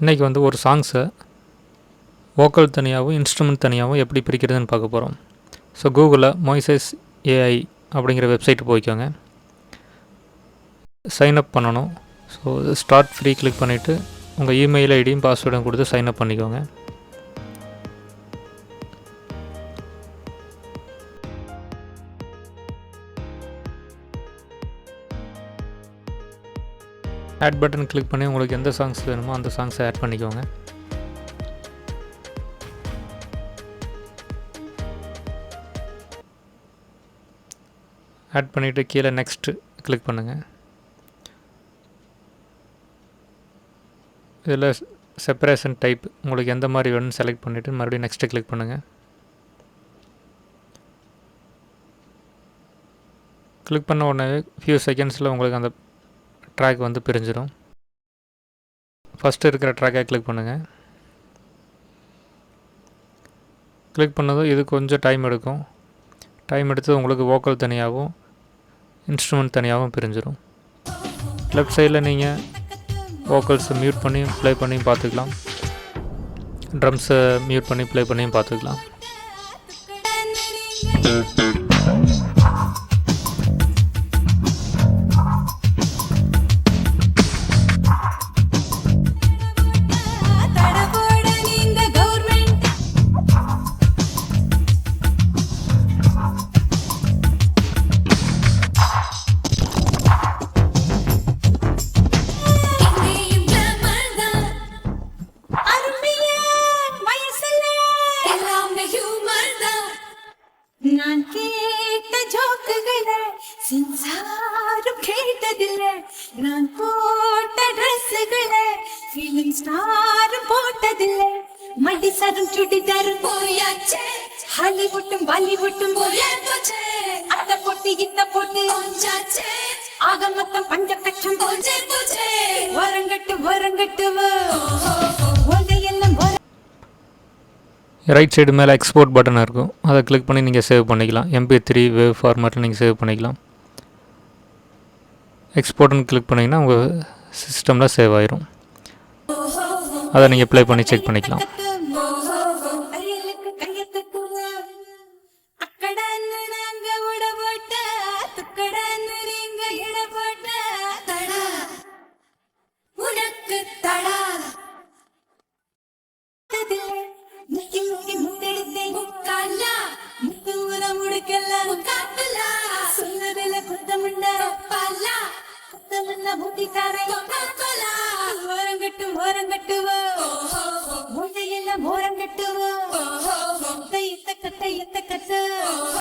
இன்றைக்கி வந்து ஒரு சாங்ஸை வோக்கல் தனியாகவும் இன்ஸ்ட்ருமெண்ட் தனியாகவும் எப்படி பிரிக்கிறதுன்னு பார்க்க போகிறோம் ஸோ கூகுளில் மொய்சஸ் ஏஐ அப்படிங்கிற வெப்சைட்டு போய்க்கோங்க. சைன் அப் பண்ணணும். ஸோ ஸ்டார்ட் ஃப்ரீ கிளிக் பண்ணிவிட்டு உங்கள் இமெயில் ஐடியும் பாஸ்வேர்டும் கொடுத்து சைன் அப் பண்ணிக்கோங்க. ஆட் பட்டன் கிளிக் பண்ணி உங்களுக்கு எந்த சாங்ஸ் வேணுமோ அந்த சாங்ஸை ஆட் பண்ணிக்கோங்க. ஆட் பண்ணிவிட்டு கீழே நெக்ஸ்ட்டு கிளிக் பண்ணுங்கள் இதில் செப்பரேஷன் டைப் உங்களுக்கு எந்த மாதிரி வேணும்னு செலக்ட் பண்ணிவிட்டு மறுபடியும் நெக்ஸ்ட்டு கிளிக் பண்ணுங்கள் கிளிக் பண்ண உடனே ஃபியூ செகண்ட்ஸில் உங்களுக்கு அந்த ட்ராக் வந்து பிரிஞ்சிடும் ஃபஸ்ட்டு இருக்கிற ட்ராக்கை கிளிக் பண்ணுங்கள் கிளிக் பண்ணதும் இது கொஞ்சம் டைம் எடுக்கும். டைம் எடுத்து உங்களுக்கு வோக்கல் தனியாகவும் இன்ஸ்ட்ருமெண்ட் தனியாகவும் பிரிஞ்சிடும் லெஃப்ட் சைடில் நீங்கள் வோக்கல்ஸை மியூட் பண்ணி ப்ளே பண்ணியும் பார்த்துக்கலாம். ட்ரம்ஸை மியூட் பண்ணி ப்ளே பண்ணியும் பார்த்துக்கலாம். நான் கேட்ட ஜோக்குகளை சென்சாரும் கேட்டதில்லை நான் போட்ட ட்ரெஸ்ஸுகளை ஃபீலிங் ஸ்டாரும் போட்டதில்லை மடி சரும் சுடிதாரும் போயாச்சே. ஹாலிவுட்டும் பாலிவுட்டும் போயாச்சே. அத்த போட்டு இத்த போட்டு கொஞ்சாச்சே. ஆக மொத்தம் பஞ்ச கட்சம் போச்சே. போச்சே வரங்கட்டு வரங்கட்டு எல்லாம் ரைட் சைடு மேலே எக்ஸ்போர்ட் பட்டன் இருக்கும். அதை கிளிக் பண்ணி நீங்கள் சேவ் பண்ணிக்கலாம். எம்பி த்ரீ வேவ் ஃபார்மேட்டில் நீங்கள் சேவ் பண்ணிக்கலாம். எக்ஸ்போர்ட்னு கிளிக் பண்ணிங்கன்னா உங்கள் சிஸ்டமில் சேவ் ஆயிரும். அதை நீங்கள் ப்ளே பண்ணி செக் பண்ணிக்கலாம். உனக்கு y te